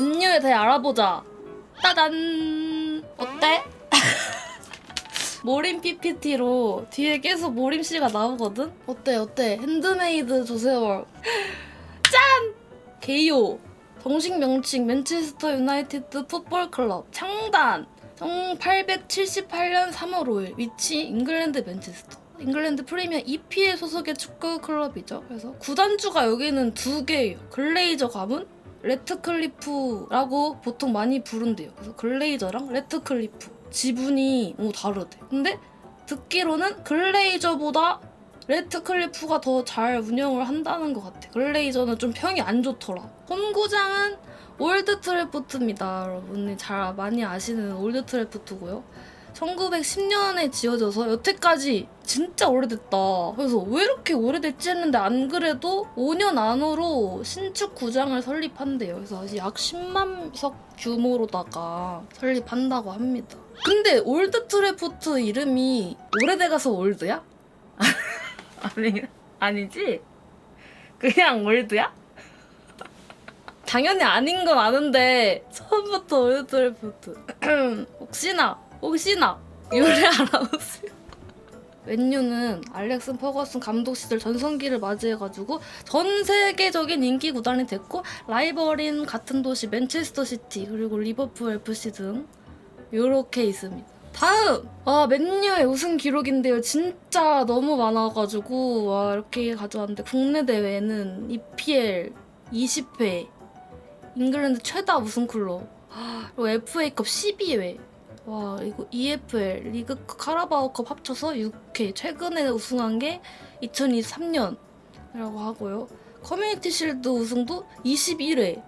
맨유에 대해 알아보자. 따단. 어때? 모림 PPT로 뒤에 계속 모림 씨가 나오거든? 어때, 어때? 핸드메이드 조세월. 짠! 게이오. 정식 명칭 맨체스터 유나이티드 풋볼 클럽. 창단. 1878년 3월 5일. 위치 잉글랜드 맨체스터. 잉글랜드 프리미어 EPL 소속의 축구 클럽이죠. 그래서 구단주가 여기는 두 개예요. 글레이저 가문, 레트클리프라고 보통 많이 부른대요. 그래서 글레이저랑 레트클리프 지분이 오 다르대. 근데 듣기로는 글레이저보다 레트클리프가 더 잘 운영을 한다는 것 같아. 글레이저는 좀 평이 안 좋더라. 홈구장은 올드 트래포트입니다. 여러분이 잘 많이 아시는 올드 트래포트고요. 1910년에 지어져서 여태까지 진짜 오래됐다. 그래서 왜 이렇게 오래됐지 했는데 안 그래도 5년 안으로 신축 구장을 설립한대요. 그래서 약 10만 석 규모로다가 설립한다고 합니다. 근데 올드 트래포트 이름이 오래돼 가서 올드야? 아니 아니지? 그냥 올드야? 당연히 아닌 건 아는데 처음부터 올드 트래포트 혹시나 혹시나 요래 알아보세요. 맨유는 알렉슨 퍼거슨 감독 시절 전성기를 맞이해가지고 전 세계적인 인기 구단이 됐고 라이벌인 같은 도시 맨체스터 시티 그리고 리버풀 FC 등 이렇게 있습니다. 다음 아 맨유의 우승 기록인데요. 진짜 너무 많아가지고 와 이렇게 가져왔는데 국내 대회는 EPL 20회 잉글랜드 최다 우승 클럽 그리고 FA컵 12회 와 이거 EFL 리그 카라바오컵 합쳐서 6회. 최근에 우승한 게 2023년이라고 하고요. 커뮤니티 실드 우승도 21회.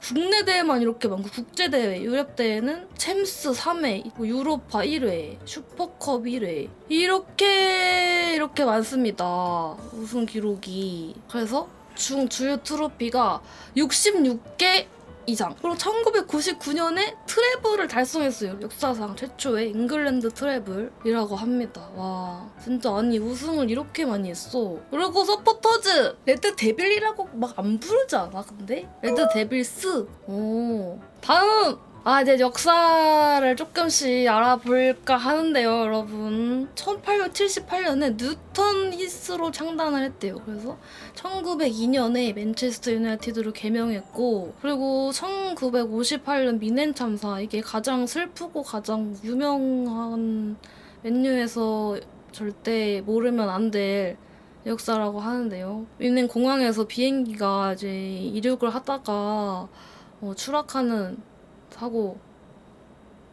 국내 대회만 이렇게 많고 국제 대회 유럽 대회는 챔스 3회 뭐 유로파 1회 슈퍼컵 1회. 이렇게 이렇게 많습니다 우승 기록이. 그래서 중 주요 트로피가 66개 이상. 그리고 1999년에 트래블을 달성했어요. 역사상 최초의 잉글랜드 트래블이라고 합니다. 와, 진짜 아니 우승을 이렇게 많이 했어. 그리고 서포터즈 레드 데빌이라고 막 안 부르지 않아? 근데 레드 데빌스. 오. 다음 아, 이제 역사를 조금씩 알아볼까 하는데요, 여러분. 1878년에 뉴턴 히스로 창단을 했대요. 그래서 1902년에 맨체스터 유나이티드로 개명했고, 그리고 1958년 미넨 참사, 이게 가장 슬프고 가장 유명한 맨유에서 절대 모르면 안 될 역사라고 하는데요. 미넨 공항에서 비행기가 이제 이륙을 하다가 어, 추락하는 사고가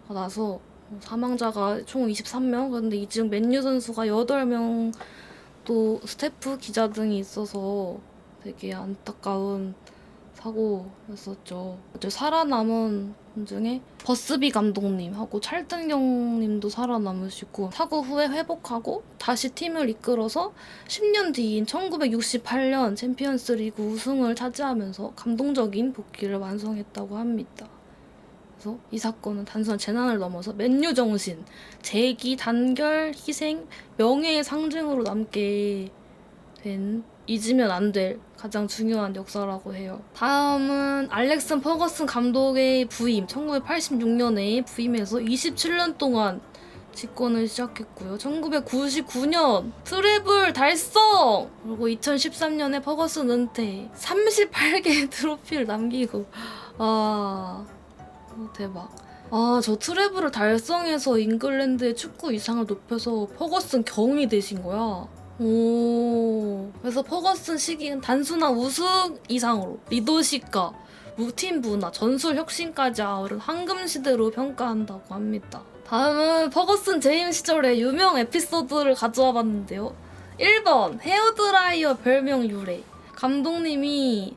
나서 사망자가 총 23명. 근데 이 지금 맨유 선수가 8명 또 스태프 기자 등이 있어서 되게 안타까운 사고였었죠. 어제 살아남은 분 중에 버스비 감독님하고 찰등경 님도 살아남으시고 사고 후에 회복하고 다시 팀을 이끌어서 10년 뒤인 1968년 챔피언스 리그 우승을 차지하면서 감동적인 복귀를 완성했다고 합니다. 그래서 이 사건은 단순한 재난을 넘어서 맨유 정신, 재기, 단결, 희생, 명예의 상징으로 남게 된 잊으면 안 될 가장 중요한 역사라고 해요. 다음은 알렉슨 퍼거슨 감독의 부임, 1986년에 부임해서 27년 동안 집권을 시작했고요. 1999년 트래블 달성! 그리고 2013년에 퍼거슨 은퇴, 38개의 트로피를 남기고 아... 어, 대박. 아, 저 트래블을 달성해서 잉글랜드의 축구 이상을 높여서 퍼거슨 경이 되신 거야. 오. 그래서 퍼거슨 시기는 단순한 우승 이상으로 리더십과 루틴 문화, 전술 혁신까지 아우른 황금 시대로 평가한다고 합니다. 다음은 퍼거슨 재임 시절의 유명 에피소드를 가져와 봤는데요. 1번 헤어드라이어 별명 유래. 감독님이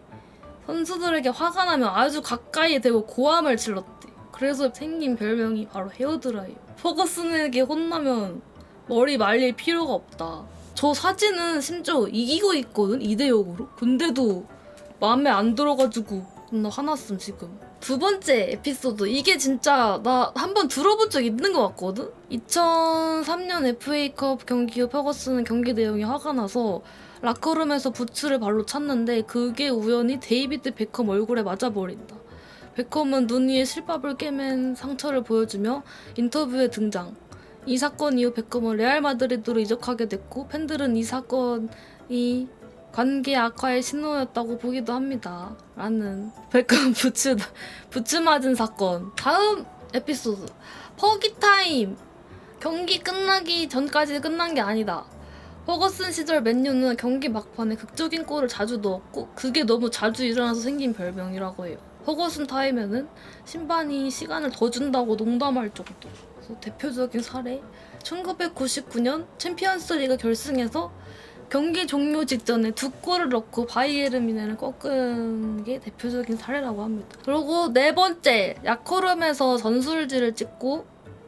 선수들에게 화가 나면 아주 가까이 대고 고함을 질렀대. 그래서 생긴 별명이 바로 헤어드라이어. 퍼거슨에게 혼나면 머리 말릴 필요가 없다. 저 사진은 심지어 이기고 있거든 2대 0으로. 근데도 마음에 안 들어가지고 나 화났음 지금. 두 번째 에피소드 이게 진짜 나 한 번 들어본 적 있는 것 같거든. 2003년 FA컵 경기 후 퍼거슨은 경기 내용이 화가 나서 라커룸에서 부츠를 발로 찼는데 그게 우연히 데이비드 베컴 얼굴에 맞아버린다. 베컴은 눈 위에 실밥을 깨맨 상처를 보여주며 인터뷰에 등장. 이 사건 이후 베컴은 레알 마드리드로 이적하게 됐고 팬들은 이 사건이 관계 악화의 신호였다고 보기도 합니다. 라는 베컴 부츠 부츠 맞은 사건. 다음 에피소드 퍼기 타임. 경기 끝나기 전까지 끝난 게 아니다. 허거슨 시절 맨유는 경기 막판에 극적인 골을 자주 넣었고 그게 너무 자주 일어나서 생긴 별명이라고 해요. 허거슨 타임에는 심판이 시간을 더 준다고 농담할 정도. 대표적인 사례 1999년 챔피언스 리그 결승에서 경기 종료 직전에 두 골을 넣고 바이에른 미네를 꺾은 게 대표적인 사례라고 합니다. 그리고 네 번째 야코름에서 전술지를 찍고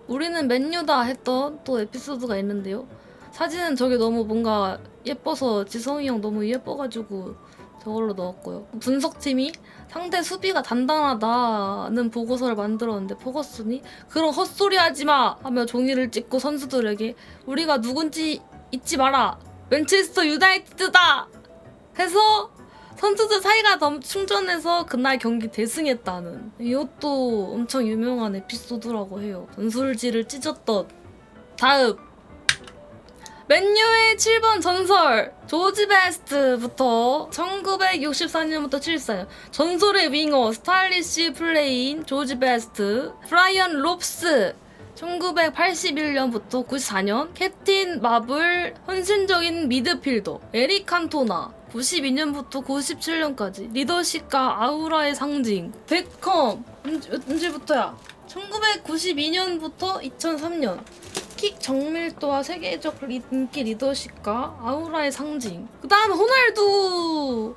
우리는 맨유다 했던 또 에피소드가 있는데요. 사진은 저게 너무 뭔가 예뻐서 지성이 형 너무 예뻐가지고 저걸로 넣었고요. 분석팀이 상대 수비가 단단하다는 보고서를 만들었는데 포거슨이 그런 헛소리 하지 마 하며 종이를 찍고 선수들에게 우리가 누군지 잊지 마라 맨체스터 유나이티드다 해서 선수들 사이가 너무 충전해서 그날 경기 대승했다는 이것도 엄청 유명한 에피소드라고 해요. 전술지를 찢었던 다음 맨유의 7번 전설 조지 베스트부터 1964년부터 74년. 전설의 윙어 스타일리시 플레이인 조지 베스트 브라이언 롭스 1981년부터 94년. 캡틴 마블 헌신적인 미드필더 에릭 칸토나 92년부터 97년까지 리더십과 아우라의 상징. 베컴 언제, 언제부터야? 1992년부터 2003년 킥 정밀도와 세계적 리- 인기 리더십과 아우라의 상징. 그 다음 호날두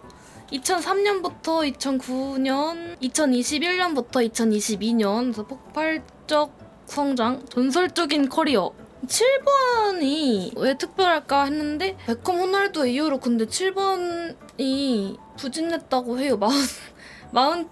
2003년부터 2009년, 2021년부터 2022년 그래서 폭발적 성장, 전설적인 커리어. 7번이 왜 특별할까 했는데 베컴 호날두 이후로 근데 7번이 부진했다고 해요. 마운, 마운트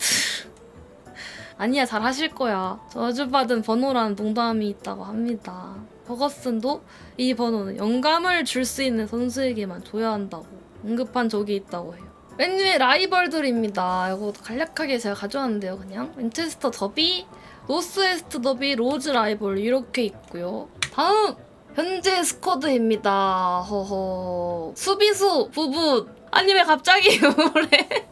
아니야 잘 하실 거야. 저주받은 번호라는 농담이 있다고 합니다. 버거슨도 이 번호는 영감을 줄 수 있는 선수에게만 줘야 한다고 언급한 적이 있다고 해요. 맨유의 라이벌들입니다. 이거 간략하게 제가 가져왔는데요. 그냥 맨체스터 더비, 노스웨스트 더비, 로즈 라이벌 이렇게 있고요. 다음 현재 스쿼드입니다. 허허 수비수 부분 아니 왜 갑자기 우울해?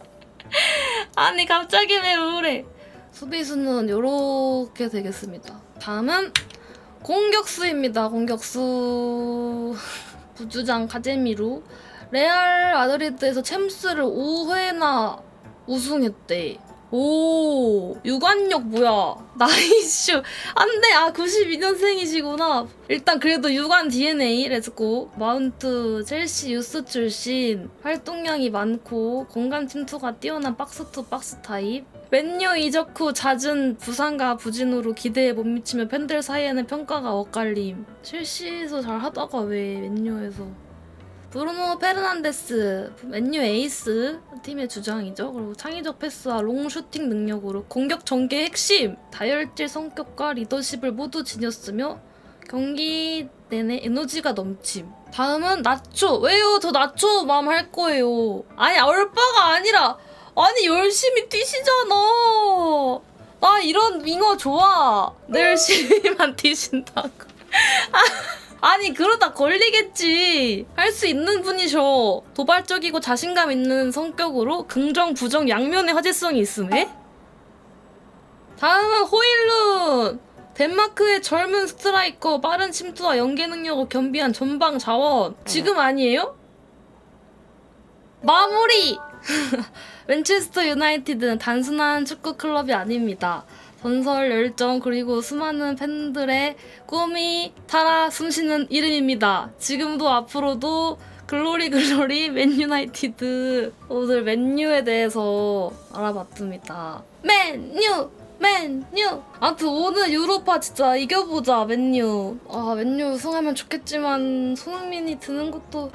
아니 갑자기 왜 우울해? 수비수는 이렇게 되겠습니다. 다음은 공격수입니다. 공격수 부주장 카제미루 레알 마드리드에서 챔스를 5회나 우승했대. 오 유관력 뭐야? 나이슈. 안돼. 아 92년생이시구나. 일단 그래도 유관 DNA 렛츠고 마운트 첼시 유스 출신. 활동량이 많고 공간 침투가 뛰어난 박스 투 박스 타입. 맨유 이적 후 잦은 부상과 부진으로 기대에 못 미치며 팬들 사이에는 평가가 엇갈림. 첼시에서 잘 하다가 왜 맨유에서 브루노 페르난데스 맨유 에이스 팀의 주장이죠. 그리고 창의적 패스와 롱 슈팅 능력으로 공격 전개 핵심 다혈질 성격과 리더십을 모두 지녔으며 경기 내내 에너지가 넘침. 다음은 나초. 왜요? 저 나초 마음 할 거예요. 아니 얼빠가 아니라 아니 열심히 뛰시잖아. 나 이런 윙어 좋아. 내 열심히만 뛰신다고. 아 니 그러다 걸리겠지. 할 수 있는 분이셔. 도발적이고 자신감 있는 성격으로 긍정 부정 양면의 화제성이 있음에? 다음은 호일룬. 덴마크의 젊은 스트라이커 빠른 침투와 연계 능력을 겸비한 전방 자원. 지금 아니에요? 마무리! 맨체스터 유나이티드는 단순한 축구 클럽이 아닙니다. 전설 열정 그리고 수많은 팬들의 꿈이 타라 숨쉬는 이름입니다. 지금도 앞으로도 글로리 글로리 맨 유나이티드 오늘 맨유에 대해서 알아봤습니다. 맨유 맨유 아무튼 오늘 유로파 진짜 이겨보자 맨유 아 맨유 우승하면 좋겠지만 손흥민이 드는 것도